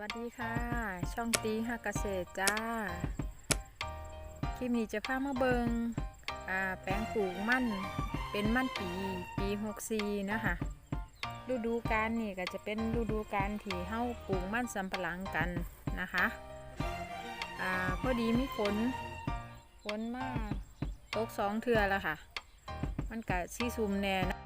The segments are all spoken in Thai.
วัสดีค่ะ ช่องตีฮักเกษตรจ้า คลิปนี้จะพามาเบิงอ่าแปลงปลูกมั่นเป็นมั่นปีปี64นะคะฤดูกาลนี่ก็จะเป็นฤดูกาลที่เฮาปลูกมั่นสำปะหลังกันนะคะอ่าพอดีมีฝนฝนมากตกสองเทือแล้วค่ะ มันกะซีซุมแน่นะ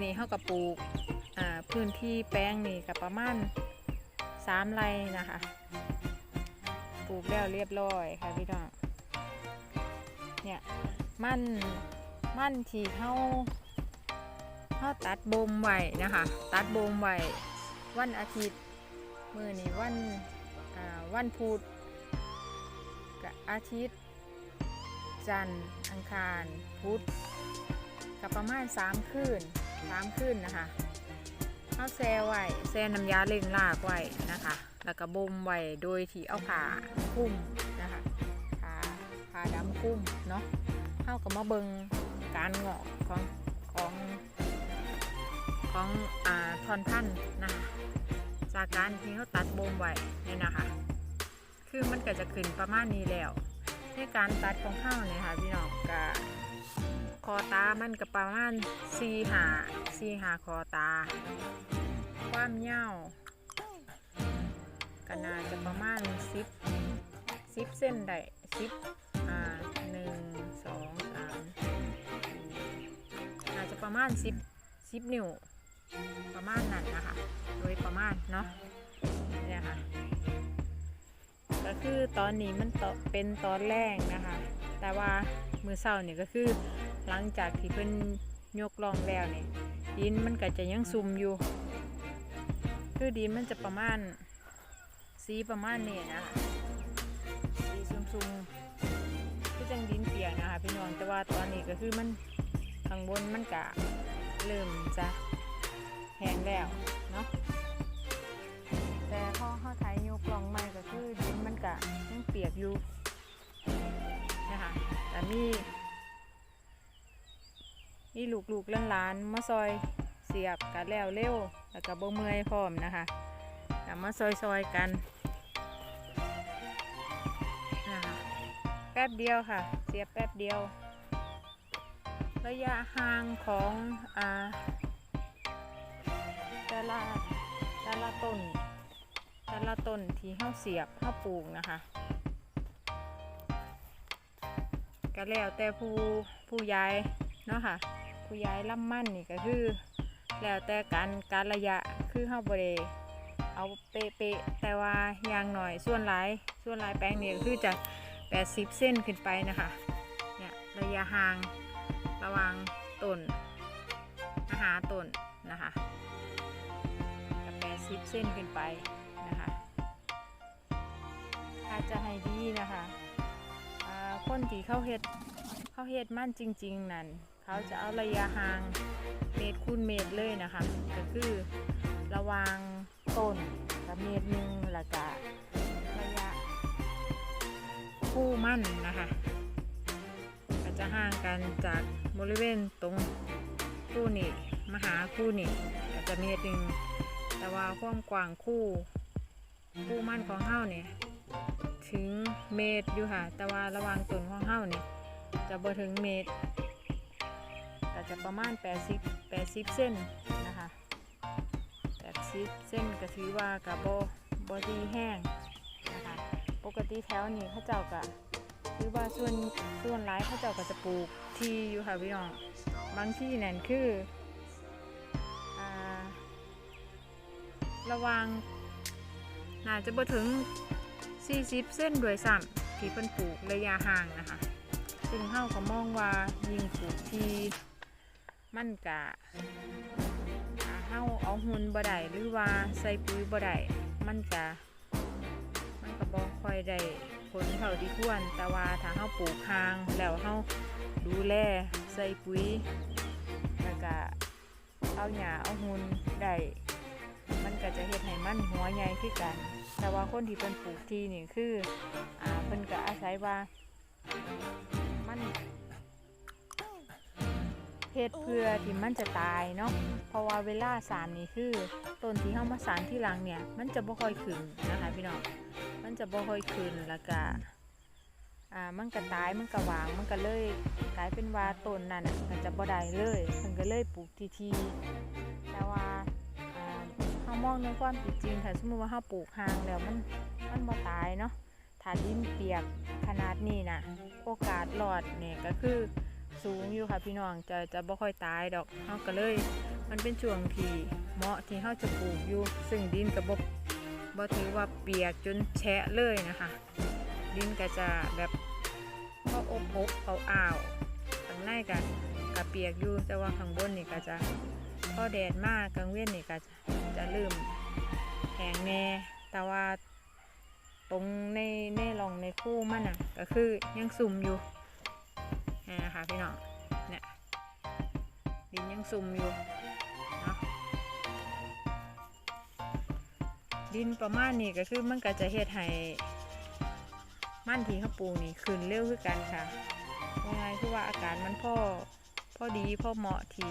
อนี้เขากับปลูกพื้นที่แป้งนี่กับประมาณสามไร่นะคะ ปลูกแล้วเรียบร้อยค่ะพี่น้องเนี่ยมันมันที่เขาเขาตัดโบมไว้นะคะ ตัดโบมไว้วันอาทิตย์มือนี้วันวันพุธกับอาทิตย์ จันทร์อังคารพุธกับประมาณ3คืน 3คืนนะคะเอาแซ่ไว้แซ่น้ำยาเล่งลากไว้นะคะ แล้วก็บ่มไว้โดยที่เอาผ้าคุ้มนะคะผ้าผ้าดำคุ้มเนาะเข้ากับมาเบิงการงอกของของของอ่าทอนพันนะคะจากการที่เขาตัดบ่มไว้เนี่ยนะคะ คือมันก็จะขึ้นประมาณนี้แล้วในการตัดของข้าวเนี่ยค่ะพี่น้องก็ คอตามันก็ประมาณสี่หาสี่หาคอตา ความยาวก็น่าจะประมาณสิบสิบเส้นได้สิบอ่าหนึ่งสองสามน่าจะประมาณสิบสิบนิ้วประมาณนั้นนะคะโดยประมาณเนาะเนี่ยค่ะก็คือตอนนี้มันตอเป็นตอนแรกนะคะ แต่ว่ามือเศร้าเนี่ยก็คือ หลังจากที่เพิ่นยกลองแล้วเนี่ยดินมันก็จะยังซุ่มอยู่ คือดินมันจะประมาณสีประมาณนี้นะคะสีซุ่มๆคือจังดินเปียกนะคะพี่น้องแต่ว่าตอนนี้ก็คือมันข้างบนมันกะเริ่มจะแห้งแล้วเนาะแต่พอเขาไถยกลองใหม่ก็คือดินมันกะยังเปียกอยู่นะคะแต่มี มีลูกๆหลานๆมาซอยเสียบกันแล้วเร็วแล้วก็บ่เมื่อยพร้อมนะคะแต่มาซอยๆกันแป๊บเดียวค่ะ เสียบแป๊บเดียว ระยะห่างของอ่าแต่ละแต่ละต้นแต่ละต้นที่เฮาเสียบเฮาปลูกนะคะก็แล้วแต่ผู้ผู้ย้ายเนาะค่ะ ผู้ย้ายล่ำมั่นนี่ก็คือ แล้วแต่การการระยะคือเฮาบ่ได้เอาเป๊ะๆแต่ว่าอย่างหน่อยส่วนหลายส่วนหลายแปลงนี่ก็คือจะ 80 เส้นขึ้นไปนะคะเนี่ยระยะห่างระว่างต้นมาหาต้นนะคะกับ80 เส้นขึ้นไปนะคะถ้าจะให้ดีนะคะคนที่เขาเฮ็ดเขาเฮ็ดมั่นจริง ๆ นั่น เขาจะเอาระยะห่างเมตรคูณเมตรเลยนะคะ ก็คือระวางต้นกับเมตรหนึ่งแล้วก็ระยะคู่มั่นนะคะก็จะห่างกันจากบริเวณตรงคู่นี้มาหาคู่นี้ก็จะเมตรหนึ่งแต่ว่าความกว้างคู่คู่มั่นของเฮ้าเนี่ยถึงเมตรอยู่ค่ะ แต่ว่าระวางต้นของเฮานี่จะบ่ถึงเมตร จะประมาณ 80 80 เส้นนะคะ80 เส้นก็ถือว่ากับบ่บ่ดีแห้งนะคะปกติแถวนี้เขาเจ้าก็คือว่าส่วนส่วนร้ายเขาเจ้าก็จะปลูกที่อยู่ค่ะพี่น้องบางที่นั่นคือระวังน่าจะบ่ถึง 40 เส้นด้วยซ้ำที่เพิ่นปลูกระยะห่างนะคะ ซึ่งเฮาก็มองว่ายิ่งปลูกที่ มันกะถ้าเฮาเอาหุ่นบ่ได้หรือว่าใส่ปุ๋ยบ่ได้มันกะมันก็บ่ค่อยได้ผลเท่าที่ควรแต่ว่าถ้าเฮาปลูกห่างแล้วเฮาดูแลใส่ปุ๋ยแล้วก็เอาหญ้าเอาหุ่นได้มันก็จะเฮ็ดให้มันหัวใหญ่ขึ้นกัน แต่ว่าคนที่เพิ่นปลูกทีนี่คืออ่าเพิ่นก็อาศัยว่ามัน เฮ็ดเพื่อที่มันจะตายเนาะเพราะว่าเวลาสารนี่คือต้นที่เฮามาสารที่หลังเนี่ยมันจะบ่ค่อยขึ้นนะคะพี่น้องมันจะบ่ค่อยขึ้นแล้วก็อ่ามันก็ตายมันก็วางมันก็เลยกลายเป็นว่าต้นนั้นน่ะมันจะบ่ได้เลยเพิ่นก็เลยปลูกทีทีๆแต่ว่าอ่าเฮามองในความเป็นจริงถ้าสมมุติว่าเฮาปลูกห่างแล้วมันมันบ่ตายเนาะถ้าดินเปียกขนาดนี้นะโอกาสรอดเนี่ยก็คือ สูงอยู่ค่ะพี่น้องจะจะบ่ค่อยตายดอกเฮาก็เลย มันเป็นช่วงที่เหมาะที่เฮาจะปลูกอยู่ ซึ่งดินก็บ่บ่ถือว่าเปียกจนแฉะเลยนะคะ ดินก็จะแบบพออบอบเอาอ้าวข้างในกันก็เปียกอยู่แต่ว่าข้างบนนี่ก็จะพอแดดมากกลางเว้นนี่ก็จะจะเริ่มแห้งแน่แต่ว่าตรงในในรองในคู่มันอะ ก็คือยังซุ่มอยู่ นี่นะคะพี่น้องเนี่ยดินยังซุ่มอยู่เนาะดินประมาณนี้ก็คือมันก็จะเฮ็ดให้มันที่เขาปูนี่ขึ้นเร็วขึ้นกันค่ะยังไงคือว่าอากาศมันพ่อพ่อดีพ่อเหมาะที่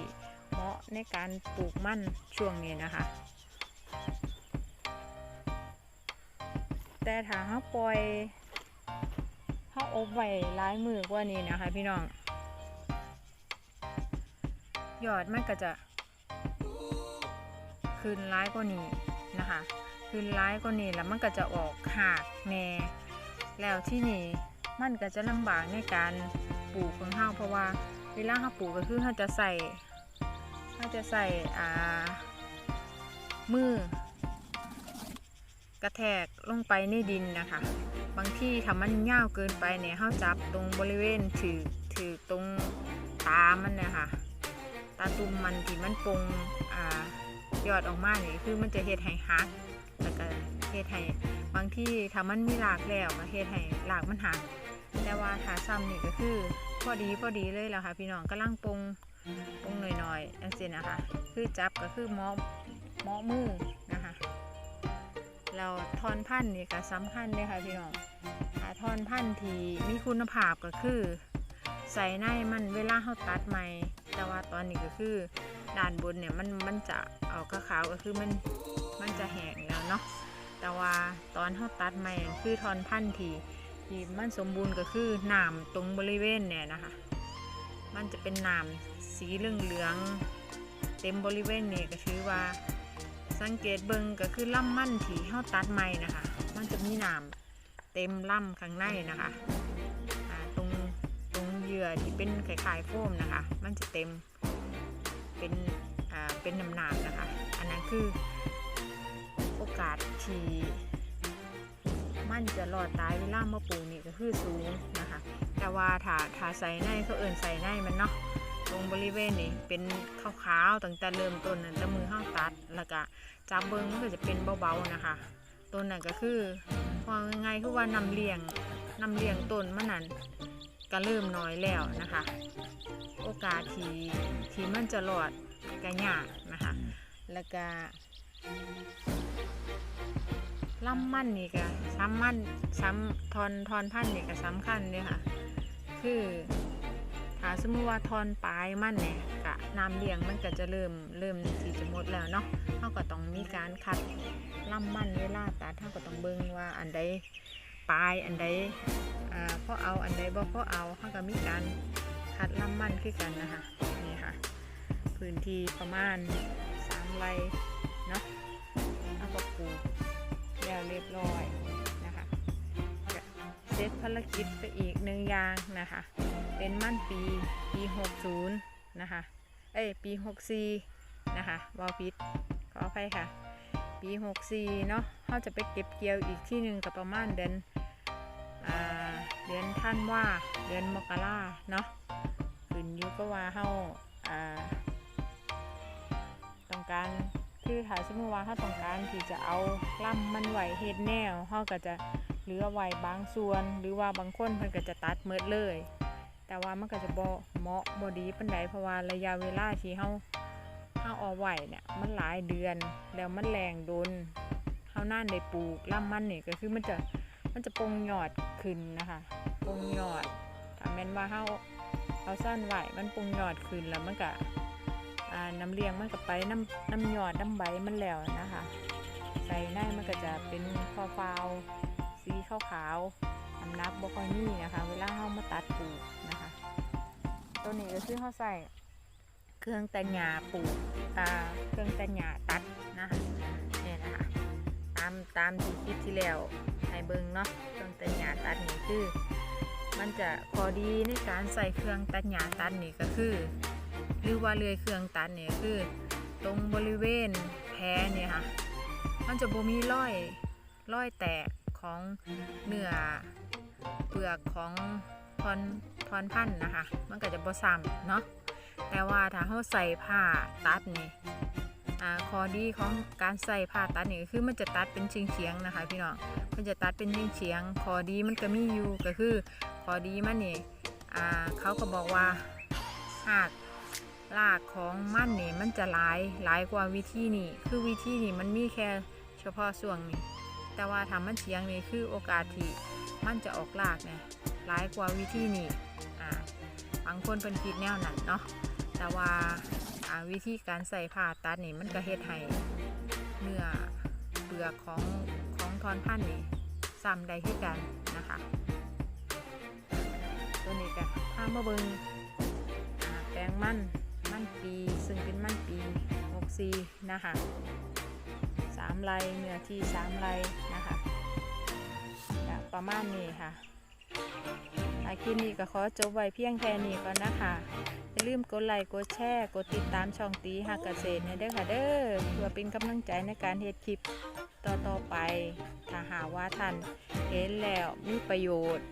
เหมาะในการปลูกมันช่วงนี้นะคะ แต่ถ้าเขาปล่อย อบไว้หลายมือกว่านี้นะคะพี่น้องยอดมันก็จะขึ้นร้ายกว่านี้นะคะขึ้นร้ายกว่านี้แล้วมันก็จะออกหากแน่แล้วที่นี่มันก็จะลำบากในการปลูกของเขาเพราะว่าเวลาเขาปลูกก็คือเขาจะใส่เขาจะใส่อ่ามือ กระแทกลงไปในดินนะคะ บางที่ถ้ามันยาวเกินไปเนี่ยเขาจับตรงบริเวณถือถือตรงตามันนี่ยค่ะตาตุ่มมันที่มันปงอ่ายอดออกมาเนี่ยคือมันจะเฮ็ดให้หักแล้วก็เฮ็ดให้บางที่ถ้ามันมีรากแล้วก็เฮ็ดให้รากมันหักแต่ว่าถ้าซ้ำนี่ก็คือพอดีพอดีเลยแหละค่ะ พี่น้องกำลังปงปงหน่อยๆอันเจนนะคะ คือจับก็คือมอมอมือนะ แล้วทอนพันธุ์นี่ก็สำคัญเลยค่ะพี่น้องทอนพันธุ์ที่มีคุณภาพก็คือ ใส่ในมันเวลาเขาตัดใหม่ แต่ว่าตอนนี้ก็คือด้านบนเนี่ยมันมันจะออกขาวก็คือมันมันจะแห้งแล้วเนาะแต่ว่าตอนเขาตัดใหม่คือทอนพันธุ์ที่ที่มันสมบูรณ์ก็คือหนามตรงบริเวณเนี่ยนะคะ มันจะเป็นหนามสีเหลืองๆเต็มบริเวณนี่ก็ถือว่า สังเกตเบิงก็คือล่ำมั่นที่เฮาตัดใหม่นะคะ มันจะมีหนามเต็มล่ำข้างในนะคะตรงตรงเหยื่อที่เป็นคล้ายๆโฟมนะคะ มันจะเต็มเป็นเป็นน้ำหนามนะคะ อันนั้นคือโอกาสที่มันจะรอดตายเวลามาปูนี่ก็คือสูงนะคะ แต่ว่าถ้าถ้าใส่ในเขาเอิ่นใส่ในมันเนาะ ตรงบริเวณนี่เป็นขาวๆตั้งแต่เริ่มต้นนั่นแต่มือเข้าตัดแล้วก็จับเบิ้งมันก็จะเป็นเบาๆนะคะต้นนั่นก็คือพอง่ายๆคือว่านำเลี้ยงนำเลี้ยงต้นมันนั่นก็เริ่มน้อยแล้วนะคะ โอกาสที่ที่มันจะรอดก็ยากนะคะ แล้วก็ล่ำมั่นนี่ก็ซ้ำมั่นซ้ำทอนทอนพันนี่ก็สำคัญเลยค่ะ คือาสมมติว่าทอนปลายมันเนี่ยกะน้ำเลี้ยงมันก็จะเริ่มเริ่มทีจะหมดแล้วเนาะเขาก็ต้องมีการคัดล่ำมันเวลาตัดเขาก็ต้องเบิ่งว่าอันใดปลายอันใดอ่าพอเอาอันใดบ่พอเอาเขาก็มีการคัดล่ำมันขึ้นกันนะคะนี่ค่ะ พื้นที่ประมาณสามไร่เนาะเอาก็ปลูกแล้วเรียบร้อย นะคะก็ารกิจไปอีกหนึ่งอย่างนะคะ เป็นมั่นปีปี 60 นะคะ เอ้ยปี 64 นะคะวอลพิษขออภัยค่ะ ปี 64 เนาะเขาจะไปเก็บเกี่ยวอีกที่หนึ่งกับประมาณเดือนเดือนท่านว่าเดือนมกราเนาะขึ้นอยู่ก็ว่าเขาอ่าต้องการคือถ้าสมมติว่าเขาต้องการที่จะเอาล่ำมันไหวเฮ็ดแนวเขาก็จะ เหลือไหวบางส่วน หรือว่าบางคนเพิ่นก็จะตัดเมิดเลย แต่ว่ามันก็จะบ่เหมาะบ่ดีปานใดเพราะว่าระยะเวลาที่เฮาเฮาเอาไว้เนี่ยมันหลายเดือนแล้วมันแรงโดนเฮานั่นได้ปลูกล่ำมันนี่ก็คือมันจะมันจะปงยอดขึ้นนะคะปงยอดถ้าแม่นว่าเฮาเอาสั้นไว้มันปงยอดขึ้นแล้วมันก็อ่าน้ำเลี้ยงมันก็ไปน้ำน้ำยอดน้ำใบมันแล้วนะคะใส่ในมันก็จะเป็นฟาวฟาวๆ สีขาวๆน้ำนักบ่ค่อยมีนะคะ เวลาเรามาตัดปลูกนะคะ ตัวนี้ก็คือเขาใส่เครื่องแต่งหญ้าปลูกอ่าเครื่องแต่งหญ้าตัดนะคะเนี่ยนะคะตามตามที่คลิปที่แล้วให้เบิ่งเนาะเครื่องแต่งหญ้าตัดนี่คือ มันจะพอดีในการใส่เครื่องตัดหญ้าตัดนี่ก็คือ หรือว่าเลื่อยเครื่องตัดนี่คือ ตรงบริเวณแผลเนี่ยค่ะมันจะบ่มีรอยรอยแตก ของเนื้อเปลือกของทอนทอนพันธ์นะคะ มันก็จะบ่ซ้ำเนาะแต่ว่าถ้าเราใส่ผ้าตัดนี่อ่าข้อดีของการใส่ผ้าตัดนี่คือมันจะตัดเป็นเฉียงเฉียงๆนะคะพี่น้องมันจะตัดเป็นเฉียงเฉียงๆข้อดีมันก็มีอยู่ก็คือข้อดีมันนี่อ่าเขาก็บอกว่าหากรากของมันนี่มันจะหลายหลายกว่าวิธีนี่คือวิธีนี่มันมีแค่เฉพาะส่วนนี้ แต่ว่าทำมันเฉียงนี่คือโอกาสที่มันจะออกรากเนี่ยหลายกว่าวิธีนี้อ่าบางคนเป็นคิดแนวนั้นเนาะแต่ว่าอ่าวิธีการใส่ผ้าตัดนี่มันก็เฮ็ดให้เนื้อเปลือกของของทอนพันนี่ซ้ำได้คือกันนะคะ ตัวนี้ก็พามาเบิงอ่าแปลงมันมันปี ซึ่งเป็นมันปี 64 นะคะามไรเนื้อที่สามไรนะคะประมาณนี้ค่ะอาคลิปนี้ก็ขอจบไว้เพียงแค่นี้ก่อนนะคะอย่าลืมกดไลค์กดแชร์กดติดตามช่องตีหักเกษตรเนี่ยเด้อค่ะเด้อเพื่อเป็นกำลังใจในการเฮ็ดคลิปต่อๆไป ถ้าหาว่าท่านเห็นแล้วมีประโยชน์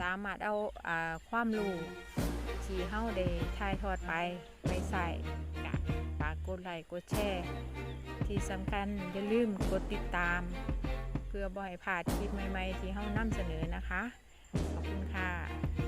สามารถเอาอาความรู้ที่เฮาได้ถ่ายทอดไปไปใส่ กดไลค์กดแชร์ที่สำคัญอย่าลืมกดติดตาม เพื่อบ่อยผ่าดคลิปใหม่ ๆ ที่เฮานำเสนอนะคะ ขอบคุณค่ะ